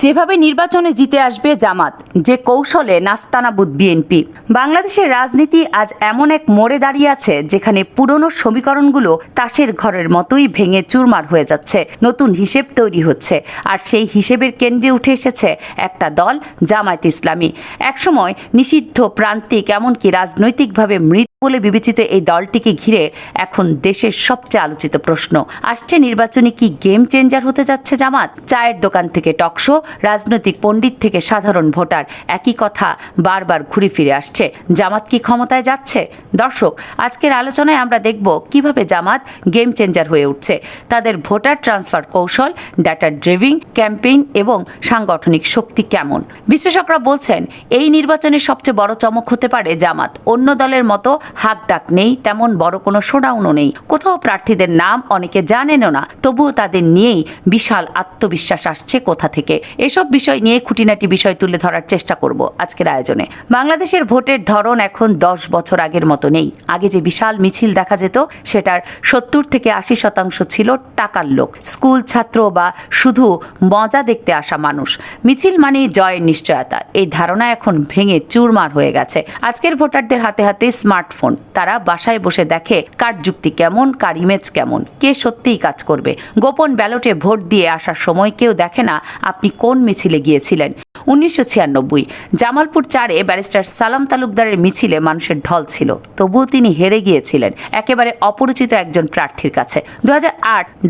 যেভাবে নির্বাচনে জিতে আসবে জামাত, যে কৌশলে নাস্তানাবুদ বিএনপি। বাংলাদেশের রাজনীতি আজ এমন এক মোড়ে দাঁড়িয়ে আছে, যেখানে পুরনো সমীকরণগুলো তাসের ঘরের মতোই ভেঙে চুরমার হয়ে যাচ্ছে, নতুন হিসেব তৈরি হচ্ছে, আর সেই হিসেবের কেন্দ্রে উঠে এসেছে একটা দল, জামায়াত ইসলামী। একসময় নিষিদ্ধ প্রান্তিক এমনকি রাজনৈতিকভাবে মৃত বলে বিবেচিত এই দলটিকে ঘিরে এখন দেশের সবচেয়ে আলোচিত প্রশ্ন। আসছে নির্বাচনে কি গেম চেঞ্জার হতে যাচ্ছে জামাত? চায়ের দোকান থেকে টকশো রাজনৈতিক পণ্ডিত থেকে সাধারণ ভোটার। একই কথা বারবার ঘুরে ফিরে আসছে। জামাত কি ক্ষমতায় যাচ্ছে? দর্শক, আজকের আলোচনায় আমরা দেখব কীভাবে জামাত গেম চেঞ্জার হয়ে উঠছে। তাদের ভোটার ট্রান্সফার কৌশল ডাটা ড্রিভিং ক্যাম্পেইন এবং সাংগঠনিক শক্তি কেমন? বিশ্লেষকরা বলছেন, এই নির্বাচনের সবচেয়ে বড় চমক হতে পারে জামাত। অন্য দলের মতো হাক ডাক নেই, তেমন বড় কোনো শোডাউনও নেই। কোথাও প্রার্থীদের নাম অনেকে জানেনও না, তবুও তাদের নিয়েই বিশাল আত্মবিশ্বাস আসছে কোথা থেকে। এসব বিষয় নিয়ে খুঁটিনাটি বিষয় তুলে ধরার চেষ্টা করব আজকের আয়োজনে। বাংলাদেশের ভোটের ধরন এখন দশ বছর আগের মতো নেই। আগে যে বিশাল মিছিল দেখা যেত, সেটার সত্তর থেকে আশি শতাংশ ছিল টাকার লোক। স্কুল ছাত্র বা শুধু মজা দেখতে আসা মানুষ। মিছিল মানেই জয়ের নিশ্চয়তা। এই ধারণা এখন ভেঙে চুরমার হয়ে গেছে। আজকের ভোটারদের হাতে হাতে স্মার্টফোন তারা বাসায় বসে দেখে কার যুক্তি কেমন, কার ইমেজ কেমন, কে সত্যিই কাজ করবে। গোপন ব্যালটে ভোট দিয়ে আসার সময় কেউ দেখে না আপনি কোন মিছিলে গিয়েছিলেন। উনিশশো ছিয়ানব্বই, জামালপুর চারে ব্যারিস্টার সালাম তালুকদারের মিছিলে মানুষের ঢল ছিল। তবুও তিনি হেরে গিয়েছিলেন, একেবারে অপরিচিত একজন প্রার্থীর কাছে। দু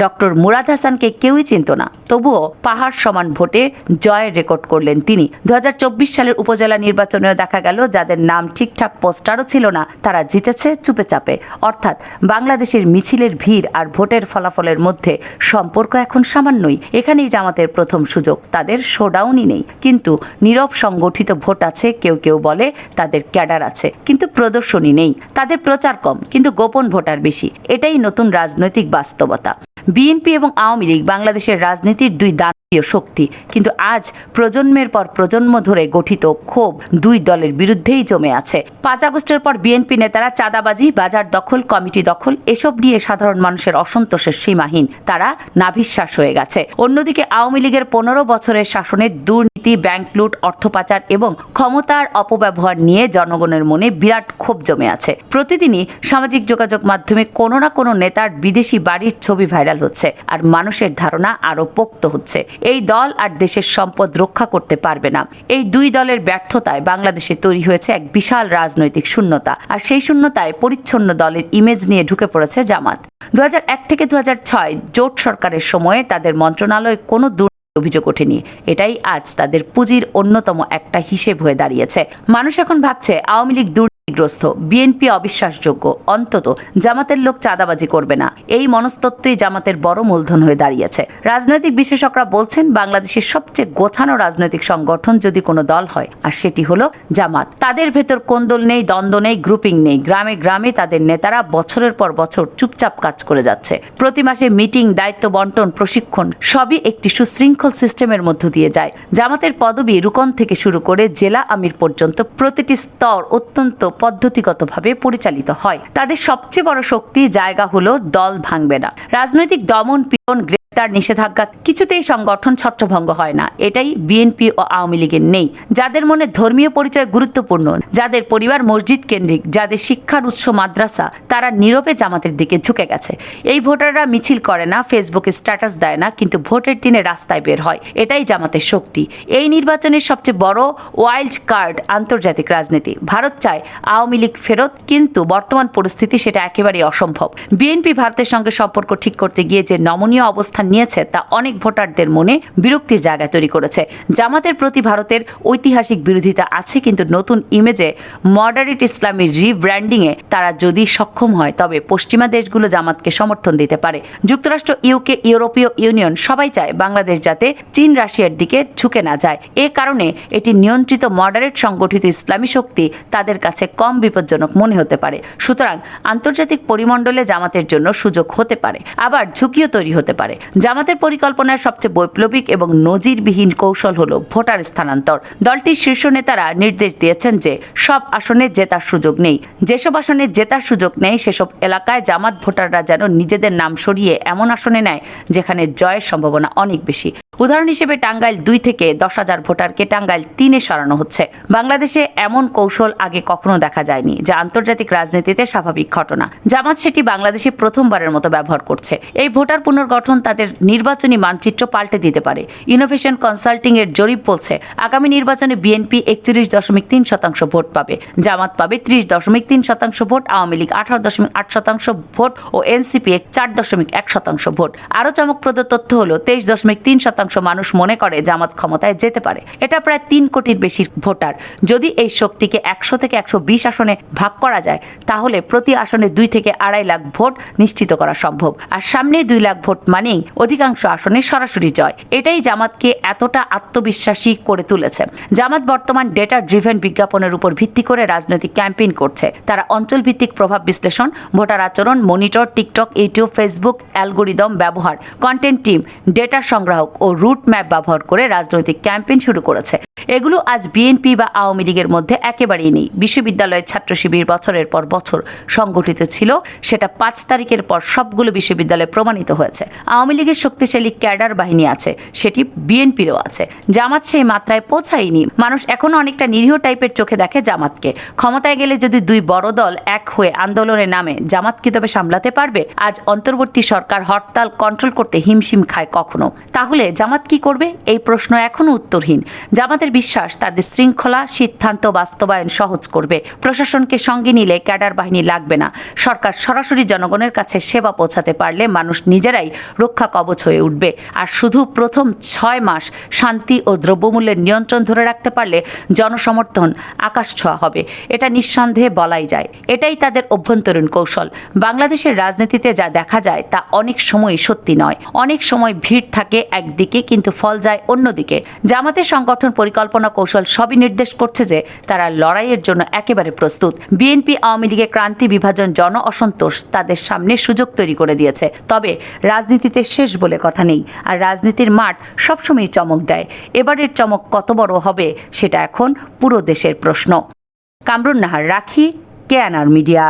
ডক্টর মুরাদ হাসানকে কেউই চিনত না। তবুও পাহাড় সমান ভোটে জয়ের রেকর্ড করলেন তিনি। দু সালের উপজেলা নির্বাচনেও দেখা গেল, যাদের নাম ঠিকঠাক পোস্টারও ছিল না, তারা জিতেছে চুপে চাপে অর্থাৎ বাংলাদেশের মিছিলের ভিড় আর ভোটের ফলাফলের মধ্যে সম্পর্ক এখন সামান্যই। এখানেই জামাতের প্রথম সুযোগ, তাদের শোডাউনই নেই। কিন্তু নীরব সংগঠিত ভোট আছে, কেউ কেউ বলে তাদের ক্যাডার আছে। কিন্তু প্রদর্শনী নেই। তাদের প্রচার কম, কিন্তু গোপন ভোটার বেশি। এটাই নতুন রাজনৈতিক বাস্তবতা। বিএনপি এবং আওয়ামী লীগ বাংলাদেশের রাজনীতির দুই শক্তি। কিন্তু আজ প্রজন্মের পর প্রজন্ম ধরে গঠিত ক্ষোভ দুই দলের বিরুদ্ধেই জমে আছে। পাঁচ আগস্টের পর বিএনপি নেতারা চাঁদাবাজি, বাজার দখল, কমিটি দখল, এসব নিয়ে সাধারণ মানুষের অসন্তোষের সীমাহীন। তারা নাভিশ্বাস হয়ে গেছে। অন্যদিকে আওয়ামী লীগের পনেরো বছরের শাসনের দুর্নীতি, ব্যাংক লুট অর্থ পাচার এবং ক্ষমতার অপব্যবহার নিয়ে জনগণের মনে বিরাট ক্ষোভ জমে আছে। প্রতিদিনই সামাজিক যোগাযোগ মাধ্যমে কোনো না কোনো নেতার বিদেশি বাড়ির ছবি ভাইরাল হচ্ছে। আর মানুষের ধারণা আরও পোক্ত হচ্ছে। এই দল আর দেশের সম্পদ রক্ষা করতে পারবে না। এই দুই দলের ব্যর্থতায় বাংলাদেশে তৈরি হয়েছে এক বিশাল রাজনৈতিক শূন্যতা। আর সেই শূন্যতায় পরিচ্ছন্ন দলের ইমেজ নিয়ে ঢুকে পড়েছে জামাত। দু হাজার এক থেকে দু হাজার ছয় জোট সরকারের সময়ে তাদের মন্ত্রণালয় কোনো দুর অভিযোগ ওঠেনি। এটাই আজ তাদের পুঁজির অন্যতম একটা হিসেব হয়ে দাঁড়িয়েছে। মানুষ এখন ভাবছে আওয়ামী লীগ দুর্নীতিগ্রস্ত বিএনপি অবিশ্বাসযোগ্য। অন্তত জামাতের লোক চাঁদাবাজি করবে না। এই মনস্তত্ত্বই জামাতের বড় মূলধন হয়ে দাঁড়িয়েছে। রাজনৈতিক বিশেষজ্ঞরা বলছেন, বাংলাদেশের সবচেয়ে গোছানো রাজনৈতিক সংগঠন যদি কোনো দল হয়, আর সেটি হলো জামাত। তাদের ভেতর কোন্দল নেই, দ্বন্দ্ব নেই গ্রুপিং নেই। গ্রামে গ্রামে তাদের নেতারা বছরের পর বছর চুপচাপ কাজ করে যাচ্ছে। প্রতি মাসে মিটিং, দায়িত্ব বন্টন, প্রশিক্ষণ, সবই একটি সুশৃঙ্খল সিস্টেমের মধ্য দিয়ে যায়। জামাতের পদবি রুকন থেকে শুরু করে জেলা আমির পর্যন্ত প্রতিটি স্তর অত্যন্ত পদ্ধতিগতভাবে পরিচালিত হয়। তাদের সবচেয়ে বড় শক্তি জায়গা হলো দল ভাঙবে না। রাজনৈতিক দমন গ্রেপ্তার নিষেধাজ্ঞা কিছুতেই সংগঠন ছত্রভঙ্গ হয় না। এটাই বিএনপি ও আওয়ামী লীগের নেই। যাদের মনে ধর্মীয় পরিচয় গুরুত্বপূর্ণ, যাদের পরিবার মসজিদ কেন্দ্রিক, যাদের শিক্ষার উৎস মাদ্রাসা, তারা নীরবে জামাতের দিকে ঝুঁকে গেছে। এই ভোটাররা মিছিল করে না, ফেসবুকে স্ট্যাটাস দেয় না, কিন্তু ভোটের দিনে রাস্তায় বের হয়। এটাই জামাতের শক্তি। এই নির্বাচনের সবচেয়ে বড় ওয়াইল্ড কার্ড আন্তর্জাতিক রাজনীতি। ভারত চায় আওয়ামী লীগ ফেরত, কিন্তু বর্তমান পরিস্থিতি সেটা একেবারেই অসম্ভব। বিএনপি ভারতের সঙ্গে সম্পর্ক ঠিক করতে গিয়ে যে নমনীয় অবস্থান নিয়েছে তা অনেক ভোটারদের মনে বিরক্তির জায়গা তৈরি করেছে। জামাতের প্রতি ভারতের ঐতিহাসিক বিরোধিতা আছে কিন্তু নতুন ইমেজে মডারেট ইসলামী রিব্র্যান্ডিংয়ে তারা যদি সক্ষম হয়, তবে পশ্চিমা দেশগুলো জামাতকে সমর্থন দিতে পারে। যুক্তরাষ্ট্র, ইউকে, ইউরোপীয় ইউনিয়ন সবাই চায় বাংলাদেশ যাতে চীন রাশিয়ার দিকে ঝুঁকে না যায়। এ কারণে এটি নিয়ন্ত্রিত মডারেট সংগঠিত ইসলামী শক্তি তাদের কাছে কম বিপজ্জনক মনে হতে পারে। সুতরাং আন্তর্জাতিক পরিমণ্ডলে জামাতের জন্য সুযোগ হতে পারে। আবার ঝুঁকিও তৈরি হতে পারে। জামাতের পরিকল্পনার সবচেয়ে বৈপ্লবিক এবং নজিরবিহীন কৌশল হল ভোটার স্থানান্তর। দলটির শীর্ষ নেতারা নির্দেশ দিয়েছেন যে সব আসনে জেতার সুযোগ নেই। যেসব আসনে জেতার সুযোগ নেই, সেসব এলাকায় জামাত ভোটাররা যেন নিজেদের নাম সরিয়ে এমন আসনে নেয় যেখানে জয়ের সম্ভাবনা অনেক বেশি। উদাহরণ হিসেবে টাঙ্গাইল দুই থেকে দশ হাজার ভোটারকে টাঙ্গাইল তিনে সরানো হচ্ছে। বাংলাদেশে এমন কৌশল আগে কখনো দেখা যায়নি, যা আন্তর্জাতিক রাজনীতিতে স্বাভাবিক ঘটনা। জামাত সেটি বাংলাদেশে প্রথমবারের মতো ব্যবহার করছে। এই ভোটার পুনর্গঠন তাদের নির্বাচনী মানচিত্র পাল্টে দিতে পারে। ইনোভেশন কনসাল্টিং এর জরিপ বলছে, আগামী নির্বাচনে বিএনপি একচল্লিশ দশমিক তিন শতাংশ ভোট পাবে, জামাত পাবে ত্রিশ দশমিক তিন শতাংশ ভোট, আওয়ামী লীগ আঠারো দশমিক আট শতাংশ ভোট ও এনসিপি চার দশমিক এক শতাংশ ভোট। আরও চমকপ্রদ তথ্য হলো, তেইশ দশমিক তিন শতাংশ মানুষ মনে করে জামাত ক্ষমতায় যেতে পারে। এটা প্রায় তিন কোটির বেশি ভোটার। যদি এই শক্তিকে একশো থেকে একশো বিশ আসনে ভাগ করা যায়, তাহলে প্রতি আসনে দুই থেকে আড়াই লাখ ভোট নিশ্চিত করা সম্ভব। আর সামনে দুই লাখ ভোট মানেই অধিকাংশ আসনে সরাসরি জয়। এটাই জামাতকে এতটা আত্মবিশ্বাসী করে তুলেছে। জামাত বর্তমান ডেটা ড্রিভেন বিজ্ঞাপনের উপর ভিত্তি করে রাজনৈতিক ক্যাম্পেইন করছে। তারা অঞ্চল ভিত্তিক প্রভাব বিশ্লেষণ, ভোটার আচরণ, monitor, TikTok, YouTube, Facebook algorithm ব্যবহার কন্টেন্ট টিম ডেটা সংগ্রাহক ও রুট ম্যাপ ব্যবহার করে রাজনৈতিক ক্যাম্পেইন শুরু করেছে। এগুলো আজ বিএনপি বা আওয়ামী লীগের মধ্যে একেবারেই নেই। বিশ্ববিদ্যালয়ের ছাত্র শিবির বছরের পর বছর সংগঠিত ছিল। সেটা পাঁচ তারিখের পর সবগুলো বিশ্ববিদ্যালয়ে প্রমাণিত হয়েছে। আওয়ামী লীগের শক্তিশালী ক্যাডার বাহিনী আছে, সেটি বিএনপিরও আছে। জামাত সেই মাত্রায় পৌঁছায়নি। মানুষ এখনও অনেকটা নিরীহ টাইপের চোখে দেখে জামাতকে। ক্ষমতায় গেলে যদি দুই বড় দল এক হয়ে আন্দোলনে নামে, জামাত কি তবে সামলাতে পারবে? আজ অন্তর্বর্তী সরকার হরতাল কন্ট্রোল করতে হিমশিম খায় কখনো? তাহলে জামাত কি করবে? এই প্রশ্ন এখনও উত্তরহীন। জামাতের বিশ্বাস তাদের শৃঙ্খলা, সিদ্ধান্ত বাস্তবায়ন সহজ করবে। প্রশাসনকে সঙ্গে নিলে ক্যাডার বাহিনী লাগবে না। সরকার সরাসরি জনগণের কাছে সেবা পৌঁছাতে পারলে মানুষ নিজেরাই রক্ষা কবচ হয়ে উঠবে। আর শুধু প্রথম ছয় মাস শান্তি ও দ্রব্যমূল্যের নিয়ন্ত্রণ ধরে রাখতে পারলে জনসমর্থন আকাশ ছোঁয়া হবে। এটা নিঃসন্দেহে বলাই যায়। এটাই তাদের অভ্যন্তরীণ কৌশল। বাংলাদেশের রাজনীতিতে যা দেখা যায় তা অনেক সময় সত্যি নয়। অনেক সময় ভিড় থাকে একদিকে, কিন্তু ফল যায় অন্যদিকে। জামাতের সংগঠন পরিকল্পনা কৌশল সবই নির্দেশ করছে যে তারা লড়াইয়ের জন্য একেবারে প্রস্তুত। বিএনপি আওয়ামী লীগের ক্রান্তি বিভাজন জন অসন্তোষ তাদের সামনে সুযোগ তৈরি করে দিয়েছে। তবে রাজনীতিতে শেষ বলে কথা নেই আর রাজনীতির মাঠ সবসময় চমক দেয়। এবারের চমক কত বড় হবে সেটা এখন পুরো দেশের প্রশ্ন। কামরুন নাহার, রাখি কেয়ানার মিডিয়া।